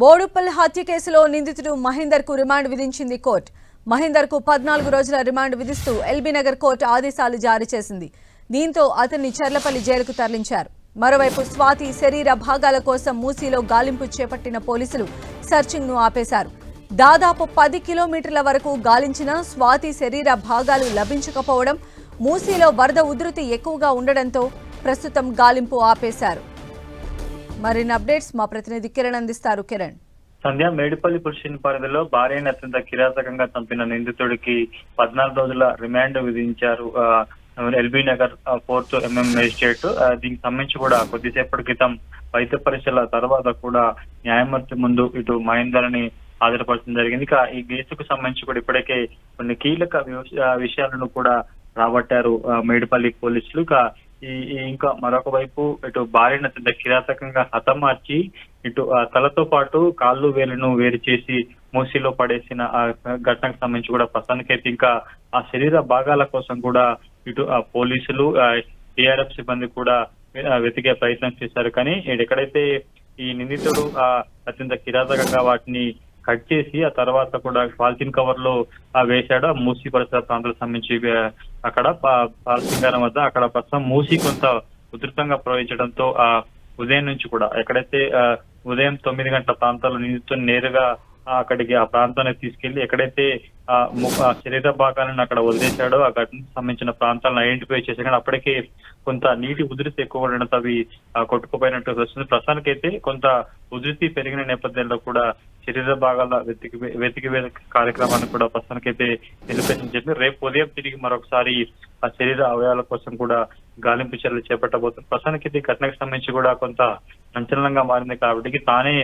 బోడుపల్ హత్య కేసులో నిందితుడు మహేందర్కు రిమాండ్ విధించింది కోర్టు. మహేందర్కు పద్నాలుగు రోజుల రిమాండ్ విధిస్తూ ఎల్బీనగర్ కోర్టు ఆదేశాలు జారీ చేసింది. దీంతో అతన్ని చర్లపల్లి జైలుకు తరలించారు. మరోవైపు స్వాతి శరీర భాగాల కోసం మూసీలో గాలింపు చేపట్టిన పోలీసులు సర్చింగ్ను ఆపేశారు. దాదాపు పది కిలోమీటర్ల వరకు గాలించిన స్వాతి శరీర భాగాలు లభించకపోవడం మూసీలో వరద ఉధృతి ఎక్కువగా ఉండడంతో ప్రస్తుతం గాలింపు ఆపేశారు. మరిన్ని అప్డేట్స్ మా ప్రతినిధి కిరణ్ అందిస్తారు. కిరణ్. సంధ్య మేడిపల్లి పురుషుని పరిధిలో భార్యని అత్యంత కిరాతకంగా చంపిన నిందితుడికి పద్నాలుగు రోజుల రిమాండ్ విధించారు LB Nagar fourth MM magistrate. దీనికి సంబంధించి కూడా కొద్దిసేపటి క్రితం వైద్య పరీక్షల తర్వాత కూడా న్యాయమూర్తి ముందు ఇటు మహేందర్ని హాజరుపరచడం జరిగింది. ఇక ఈ కేసుకు సంబంధించి కూడా ఇప్పటికే కొన్ని కీలక విషయాలను కూడా రాబట్టారు మేడిపల్లి పోలీసులు. ఇక ఇంకా మరొక వైపు ఇటు భార్యను అత్యంత కిరాతకంగా హతమార్చి ఇటు ఆ తలతో పాటు కాళ్ళు వేలను వేరు చేసి మూసిలో పడేసిన ఆ ఘటనకు సంబంధించి కూడా ప్రస్తుతానికైతే ఇంకా ఆ శరీర భాగాల కోసం కూడా ఇటు ఆ పోలీసులు టిఆర్ఎఫ్ సిబ్బంది కూడా వెతికే ప్రయత్నం చేశారు. కానీ ఎక్కడైతే ఈ నిందితుడు ఆ అత్యంత కిరాతకంగా వాటిని కట్ చేసి ఆ తర్వాత కూడా పాలిథిన్ కవర్లో ఆ వేశాడు. ఆ మూసి పరిసర ప్రాంతాలకు సంబంధించి అక్కడ పా- పాలసింగారం వద్ద అక్కడ ప్రస్తుతం మూసి కొంత ఉధృతంగా ప్రవహించడంతో ఆ ఉదయం నుంచి కూడా ఎక్కడైతే ఆ, ఉదయం తొమ్మిది గంటల ప్రాంతాల్లో నిందితుని నేరుగా అక్కడికి ఆ ప్రాంతానికి తీసుకెళ్ళి ఎక్కడైతే ఆ శరీర భాగాలను అక్కడ వదిలేశాడో ఆ ఘటనకు సంబంధించిన ప్రాంతాలను ఐడెంటిఫై చేశారు కానీ అప్పటికే కొంత నీటి ఉధృతి ఎక్కువ ఉండడంతో అవి కొట్టుకుపోయినట్టు వస్తుంది ప్రస్తుతానికైతే కొంత ఉధృతి పెరిగిన నేపథ్యంలో కూడా శరీర భాగాల వెతికి వెతికి కార్యక్రమాన్ని కూడా ప్రస్తుతానికైతే నిలిపేసని చెప్పి రేపు ఉదయం తిరిగి మరొకసారి ఆ శరీర అవయవాల కోసం కూడా గాలింపు చర్యలు చేపట్టబోతుంది ప్రస్తుతానికి ఇది ఘటనకు సంబంధించి కూడా కొంత సంచలనంగా మారింది కాబట్టి తానే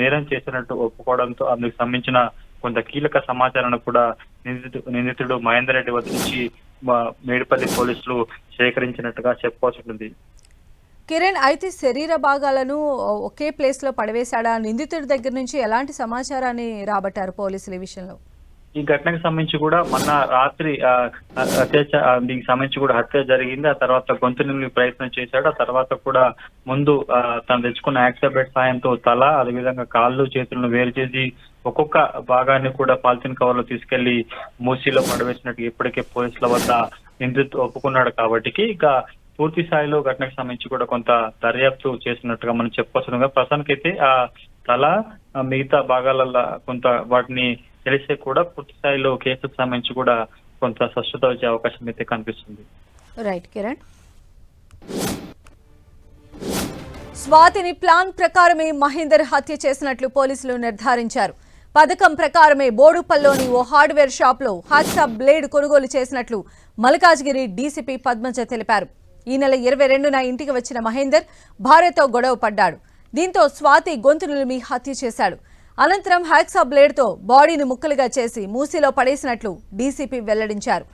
నేరం చేసినట్టు ఒప్పుకోవడంతో అందుకు సంబంధించిన కొంత కీలక సమాచారాన్ని కూడా నిందితుడు నిందితుడు మహేందర్ రెడ్డి వద్ద నుంచి మేడిపల్లి పోలీసులు సేకరించినట్టుగా చెప్పుకోవాల్సి ఉంటుంది. కిరణ్ అయితే శరీర భాగాలను ఒకే ప్లేస్లో పడవేశాడా? నిందితుడి దగ్గర నుంచి ఎలాంటి సమాచారాన్ని రాబట్టారు పోలీసులు ఈ విషయంలో? ఈ ఘటనకు సంబంధించి కూడా మొన్న రాత్రి అత్యాచ దీనికి సంబంధించి కూడా హత్య జరిగింది. ఆ తర్వాత గొంతు నిమిలి ప్రయత్నం చేశాడు. ఆ తర్వాత కూడా ముందు తను తెచ్చుకున్న యాక్సబెట్ సాయంతో తల అదేవిధంగా కాళ్ళు చేతులను వేరు చేసి ఒక్కొక్క భాగాన్ని కూడా పాలిథిన్ కవర్లో తీసుకెళ్ళి మూసీలో పడవేసినట్టు ఇప్పటికే పోలీసుల వద్ద నిందితు ఒప్పుకున్నాడు కాబట్టి ఇక పూర్తి స్థాయిలో ఘటనకు సంబంధించి కూడా కొంత దర్యాప్తు చేసినట్టుగా మనం చెప్పుకోవచ్చు ప్రస్తుతానికైతే ఆ తల మిగతా భాగాలలో కొంత వాటిని తెలిస్తే కూడా పూర్తి స్థాయిలో కేసుకు సంబంధించి కూడా కొంత స్పష్టత వచ్చే అవకాశం అయితే కనిపిస్తుంది. రైట్ కిరణ్. స్వాతిని ప్లాన్ ప్రకారమే మహేందర్ హత్య చేసినట్లు పోలీసులు నిర్ధారించారు. పథకం ప్రకారమే బోడుపల్లోని ఓ హార్డ్వేర్ షాప్లో హాక్సా బ్లేడ్ కొనుగోలు చేసినట్లు మల్కాజ్గిరి డీసీపీ పద్మజ తెలిపారు. ఈ నెల ఇరవై రెండున ఇంటికి వచ్చిన మహేందర్ భార్యతో గొడవ పడ్డాడు. దీంతో స్వాతి గొంతు నిలిమి హత్య చేశాడు. అనంతరం హ్యాక్సా బ్లేడ్తో బాడీని ముక్కలుగా చేసి మూసీలో పడేసినట్లు డీసీపీ వెల్లడించారు.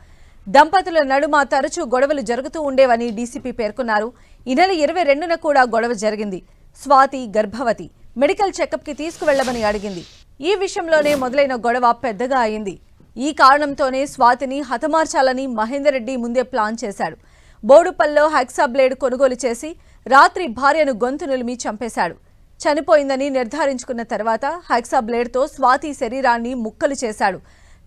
దంపతుల నడుమ తరచూ గొడవలు జరుగుతూ ఉండేవని డీసీపీ పేర్కొన్నారు. ఈ నెల ఇరవై రెండున కూడా గొడవ జరిగింది. స్వాతి గర్భవతి. మెడికల్ చెకప్కి తీసుకువెళ్ళమని అడిగింది. ఈ విషయంలోనే మొదలైన గొడవ పెద్దగా అయింది. ఈ కారణంతోనే స్వాతిని హతమార్చాలని మహేందర్ రెడ్డి ముందే ప్లాన్ చేశాడు. బోడుపల్లో హెక్సా బ్లేడ్ కొనుగోలు చేసి రాత్రి భార్యను గొంతు నులిమి చంపేశాడు. చనిపోయిందని నిర్ధారించుకున్న తర్వాత హెక్సా బ్లేడ్తో స్వాతి శరీరాన్ని ముక్కలు చేశాడు.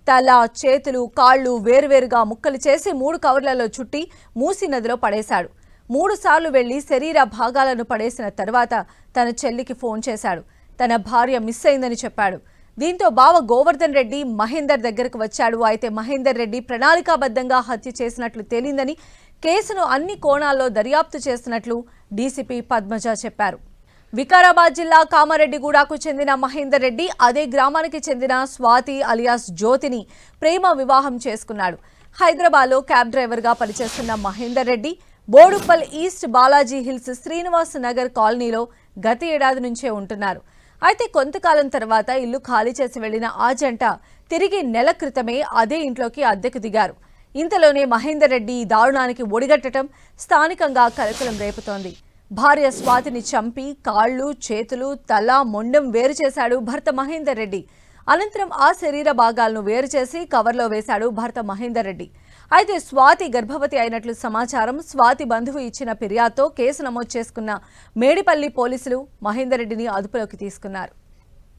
తల చేతులు కాళ్ళు వేరువేరుగా ముక్కలు చేసి మూడు కవర్లలో చుట్టి మూసి నదిలో పడేశాడు. మూడుసార్లు వెళ్ళి శరీర భాగాలను పడేసిన తర్వాత తన చెల్లికి ఫోన్ చేశాడు. తన భార్య మిస్ అయిందని చెప్పాడు. దీంతో బావ గోవర్ధన్ రెడ్డి మహేందర్ దగ్గరకు వచ్చాడు. అయితే మహేందర్ రెడ్డి ప్రణాళికాబద్ధంగా హత్య చేసినట్లు తేలిందని కేసును అన్ని కోణాల్లో దర్యాప్తు చేస్తున్నట్లు డీసీపీ పద్మజ చెప్పారు. వికారాబాద్ జిల్లా కామారెడ్డిగూడకు చెందిన మహేందర్ రెడ్డి అదే గ్రామానికి చెందిన స్వాతి అలియాస్ జ్యోతిని ప్రేమ వివాహం చేసుకున్నాడు. హైదరాబాద్లో క్యాబ్ డ్రైవర్గా పనిచేస్తున్న మహేందర్ రెడ్డి బోడుప్పల్ ఈస్ట్ బాలాజీ హిల్స్ శ్రీనివాస్ నగర్ కాలనీలో గత ఏడాది నుంచే ఉంటున్నారు. అయితే కొంతకాలం తర్వాత ఇల్లు ఖాళీ చేసి వెళ్ళిన ఆ జంట తిరిగి నెల క్రితమే అదే ఇంట్లోకి అద్దెకు దిగారు. ఇంతలోనే మహేందర్ రెడ్డి ఈ దారుణానికి ఒడిగట్టడం స్థానికంగా కలకలం రేపుతోంది. భార్య స్వాతిని చంపి కాళ్ళు చేతులు తల మొండెం వేరు చేశాడు భర్త మహేందర్ రెడ్డి. అనంతరం ఆ శరీర భాగాలను వేరు చేసి కవర్లో వేశాడు భర్త మహేందర్ రెడ్డి. అయితే స్వాతి గర్భవతి అయినట్లు సమాచారం స్వాతి బంధువు ఇచ్చిన ఫిర్యాదుతో కేసు నమోదు చేసుకున్న మేడిపల్లి పోలీసులు మహేందర్ రెడ్డిని అదుపులోకి తీసుకున్నారు.